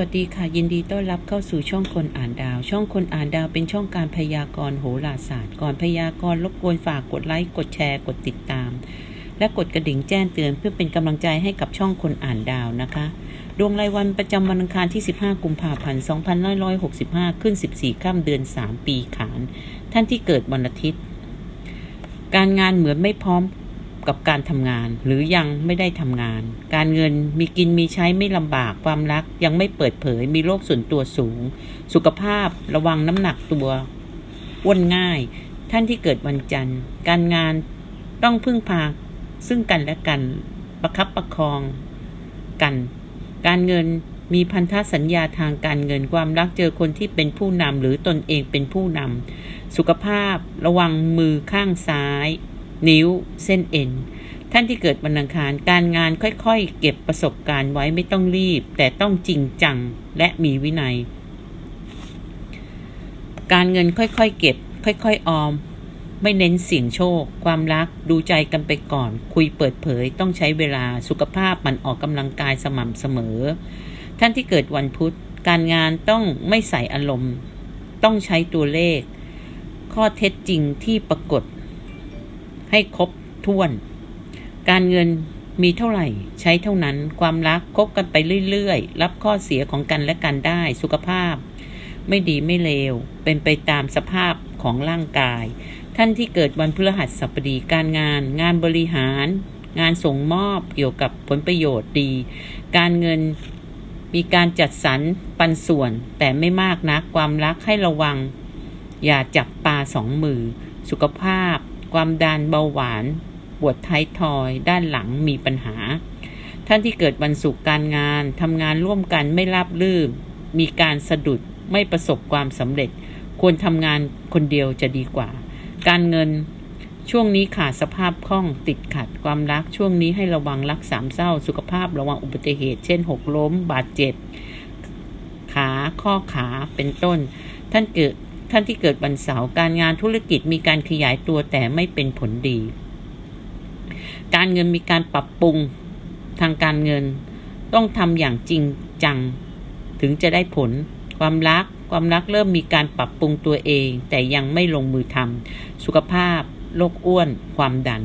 วัสดีค่ะยินดีต้อนรับเข้าสู่ช่องคนอ่านดาว ช่องคนอ่านดาวเป็นช่องการพยากรณ์โหราศาสตร์ ก่อนพยากรณ์รบกวนฝากกดไลค์กดแชร์กดติดตาม และกดกระดิ่งแจ้งเตือนเพื่อเป็นกำลังใจให้กับช่องคนอ่านดาวนะคะ ดวงรายวันประจำวันอังคารที่ 15 กุมภาพันธ์ 2565 ขึ้น 14ค่ำเดือน 3 ปีขาน ท่านที่เกิดวันอาทิตย์ การงานเหมือนไม่พร้อม กับการทำงาน หรือยังไม่ได้ทำงาน การเงินมีกินมีใช้ไม่ลำบากความรัก ยังไม่เปิดเผยมีโรคส่วนตัวสูง สุขภาพระวังน้ำหนักตัวอ้วนง่าย ท่านที่เกิดวันจันทร์ การงานต้องพึ่งพาซึ่งกันและกัน ประคับประคองกัน การเงินมีพันธสัญญาทางการเงินความรักเจอคนที่เป็นผู้นำหรือตนเองเป็นผู้นำสุขภาพระวังมือข้างซ้าย นิ้ว เส้นเอ็น ท่านที่เกิดวันอังคาร การงานค่อยๆ เก็บประสบการณ์ไว้ไม่ต้องรีบ แต่ต้องจริงจังและมีวินัย การเงินค่อยๆ เก็บ ค่อยๆ ออม ไม่เน้นเสี่ยงโชค ความรัก ดูใจกันไปก่อน คุยเปิดเผย ต้องใช้เวลา สุขภาพมันออกกำลังกายสม่ำเสมอ ท่านที่เกิดวันพุธ การงานต้องไม่ใส่อารมณ์ ต้องใช้ตัวเลข ข้อเท็จจริงที่ปรากฏ ให้ครบถ้วน การเงินมีเท่าไหร่ ใช้เท่านั้นความรักคบกันไปเรื่อยๆ รับข้อเสียของกันและกันได้สุขภาพ ไม่ดีไม่เลว เป็นไปตามสภาพของร่างกาย ท่านที่เกิดวันพฤหัสบดีการงาน งานบริหาร งานส่งมอบเกี่ยวกับผลประโยชน์ดี การเงินมีการจัดสรรปันส่วน แต่ไม่มากนักความรักให้ระวัง อย่าจับปลาสองมือ สุขภาพ ความดันเบาหวานปวดท้ายทอยด้านหลังมีปัญหา ท่านที่เกิดวันศุกร์การงานทำงานร่วมกันไม่ราบรื่นมีการสะดุดไม่ประสบความสำเร็จ ควรทำงานคนเดียวจะดีกว่า การเงินช่วงนี้ขาดสภาพคล่องติดขัดความรักช่วงนี้ให้ระวังรักสามเศร้า สุขภาพระวังอุบัติเหตุ เช่นหกล้ม บาดเจ็บ ขาข้อขาเป็นต้น ท่านเกิด ท่านที่เกิดวันเสาร์การงานธุรกิจมีการขยายตัวแต่ไม่เป็นผลดี การเงินมีการปรับปรุงทางการเงิน ต้องทำอย่างจริงจัง ถึงจะได้ผล ความรัก ความรักเริ่มมีการปรับปรุงตัวเอง แต่ยังไม่ลงมือทำสุขภาพโรคอ้วน ความดัน